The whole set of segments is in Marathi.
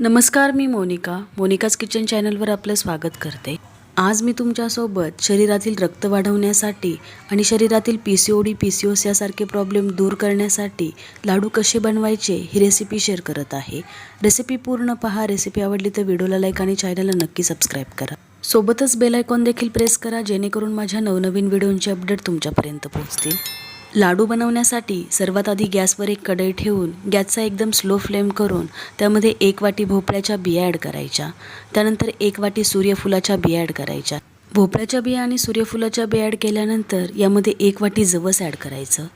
नमस्कार मी मोनिका. मोनिकाज किचन चॅनलवर आपलं स्वागत करते. आज मी तुमच्यासोबत शरीरातील रक्त वाढवण्यासाठी आणि शरीरातील P C O D P C ओस यासारखे प्रॉब्लेम दूर करण्यासाठी लाडू कसे बनवायचे ही रेसिपी शेअर करत आहे. रेसिपी पूर्ण पहा. रेसिपी आवडली तर व्हिडिओला लाईक आणि चॅनलला नक्की सबस्क्राईब करा. सोबतच बेल आयकॉन देखील प्रेस करा जेणेकरून माझ्या नवनवीन व्हिडिओंचे अपडेट तुमच्यापर्यंत पोहोचतील. लाडू बनवण्यासाठी सर्वात आधी गॅसवर एक कढई ठेवून गॅसचा एकदम स्लो फ्लेम करून त्यामध्ये एक वाटी भोपळ्याच्या बिया ॲड करायच्या. त्यानंतर एक वाटी सूर्यफुलाच्या बिया ॲड करायच्या. भोपळ्याच्या बिया आणि सूर्यफुलाच्या बिया ॲड केल्यानंतर यामध्ये एक वाटी जवस ॲड करायचं.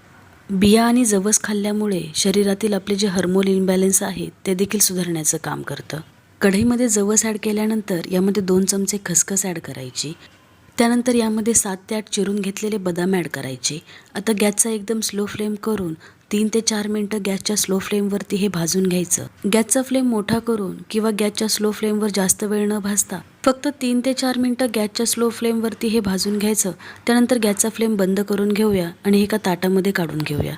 बिया आणि जवस खाल्ल्यामुळे शरीरातील आपले जे हार्मोन इम्बॅलन्स आहेत ते देखील सुधारण्याचं काम करतं. कढईमध्ये जवस ॲड केल्यानंतर यामध्ये दोन चमचे खसखस ॲड करायची. त्यानंतर यामध्ये सात ते आठ चिरून घेतलेले बदाम ॲड करायचे. आता गॅसचा एकदम स्लो फ्लेम करून तीन ते चार मिनटं गॅसच्या स्लो फ्लेमवरती हे भाजून घ्यायचं. गॅसचा फ्लेम मोठा करून किंवा गॅसच्या स्लो फ्लेमवर जास्त वेळ न भाजता फक्त तीन ते चार मिनटं गॅसच्या स्लो फ्लेमवरती हे भाजून घ्यायचं. त्यानंतर गॅसचा फ्लेम बंद करून घेऊया आणि हे एका ताटामध्ये काढून घेऊया.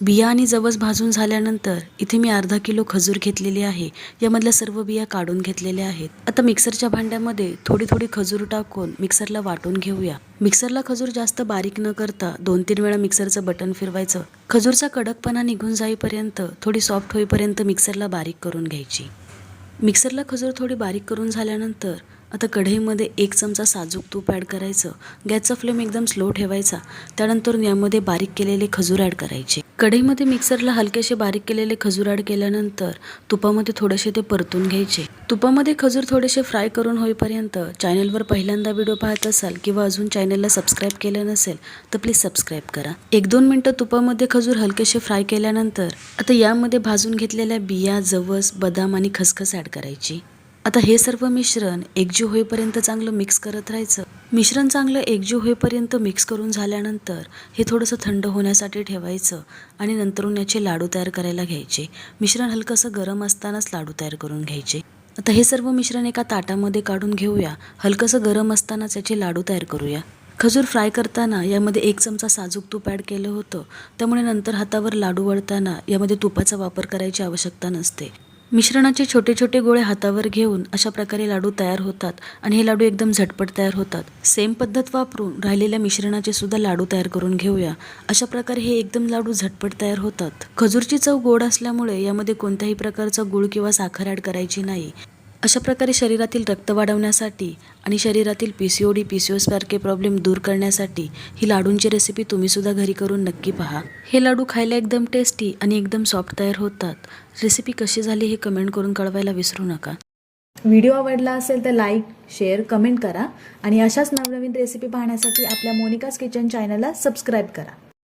बिया आणि जवस भाजून झाल्यानंतर इथे मी अर्धा किलो खजूर घेतलेली आहे. यामधल्या सर्व बिया काढून घेतलेल्या आहेत. आता मिक्सरच्या भांड्यामध्ये थोडी थोडी खजूर टाकून मिक्सरला वाटून घेऊया. मिक्सरला खजूर जास्त बारीक न करता दोन तीन वेळा मिक्सरचं बटन फिरवायचं. खजूरचा कडकपणा निघून जाईपर्यंत थोडी सॉफ्ट होईपर्यंत मिक्सरला बारीक करून घ्यायची. मिक्सरला खजूर थोडी बारीक करून झाल्यानंतर आता कढईमध्ये एक चमचा साजूक तूप ॲड करायचं. गॅसचा फ्लेम एकदम स्लो ठेवायचा. त्यानंतर यामध्ये बारीक केलेले खजूर ॲड करायचे. कढईमध्ये मिक्सरला हलकेसे बारीक केलेले खजूर ॲड केल्यानंतर तुपामध्ये थोडेसे ते परतून घ्यायचे. तुपामध्ये खजूर थोडेसे फ्राय करून होईपर्यंत चॅनलवर पहिल्यांदा व्हिडिओ पाहत असाल किंवा अजून चॅनलला सबस्क्राईब केलं नसेल तर प्लीज सबस्क्राईब करा. एक दोन मिनटं तुपामध्ये खजूर हलकेसे फ्राय केल्यानंतर आता यामध्ये भाजून घेतलेल्या बिया जवस बदाम आणि खसखस ॲड करायची. आता हे सर्व मिश्रण एकजीव होईपर्यंत चांगलं मिक्स करत राहायचं. मिश्रण चांगलं एकजीव होईपर्यंत मिक्स करून झाल्यानंतर हे थोडंसं थंड होण्यासाठी ठेवायचं आणि नंतरून याचे लाडू तयार करायला घ्यायचे. मिश्रण हलकंसं गरम असतानाच लाडू तयार करून घ्यायचे. आता हे सर्व मिश्रण एका ताटामध्ये काढून घेऊया. हलकंसं गरम असतानाच याचे लाडू तयार करूया. खजूर फ्राय करताना यामध्ये एक चमचा साजूक तूप ॲड केलं होतं. त्यामुळे नंतर हातावर लाडू वळताना यामध्ये तुपाचा वापर करायची आवश्यकता नसते. मिश्रणाचे छोटे छोटे गोळे हातावर घेऊन अशा प्रकारे लाडू तयार होतात आणि हे लाडू एकदम झटपट तयार होतात. सेम पद्धत वापरून राहिलेल्या मिश्रणाचे सुद्धा लाडू तयार करून घेऊया. अशा प्रकारे हे एकदम लाडू झटपट तयार होतात. खजूरची चव गोड असल्यामुळे यामध्ये कोणत्याही प्रकारचा गुळ किंवा साखर ॲड करायची नाही. अशा प्रकारे शरीरातील रक्त वाढवण्यासाठी आणि शरीरातील P C O D P C O सारखे प्रॉब्लेम दूर करण्यासाठी ही लाडूंची रेसिपी तुम्हीसुद्धा घरी करून नक्की पहा. हे लाडू खायला एकदम टेस्टी आणि एकदम सॉफ्ट तयार होतात. रेसिपी कशी झाली हे कमेंट करून कळवायला विसरू नका. व्हिडिओ आवडला असेल तर लाईक शेअर कमेंट करा आणि अशाच नवनवीन रेसिपी पाहण्यासाठी आपल्या मोनिकाज किचन चॅनलला सबस्क्राईब करा.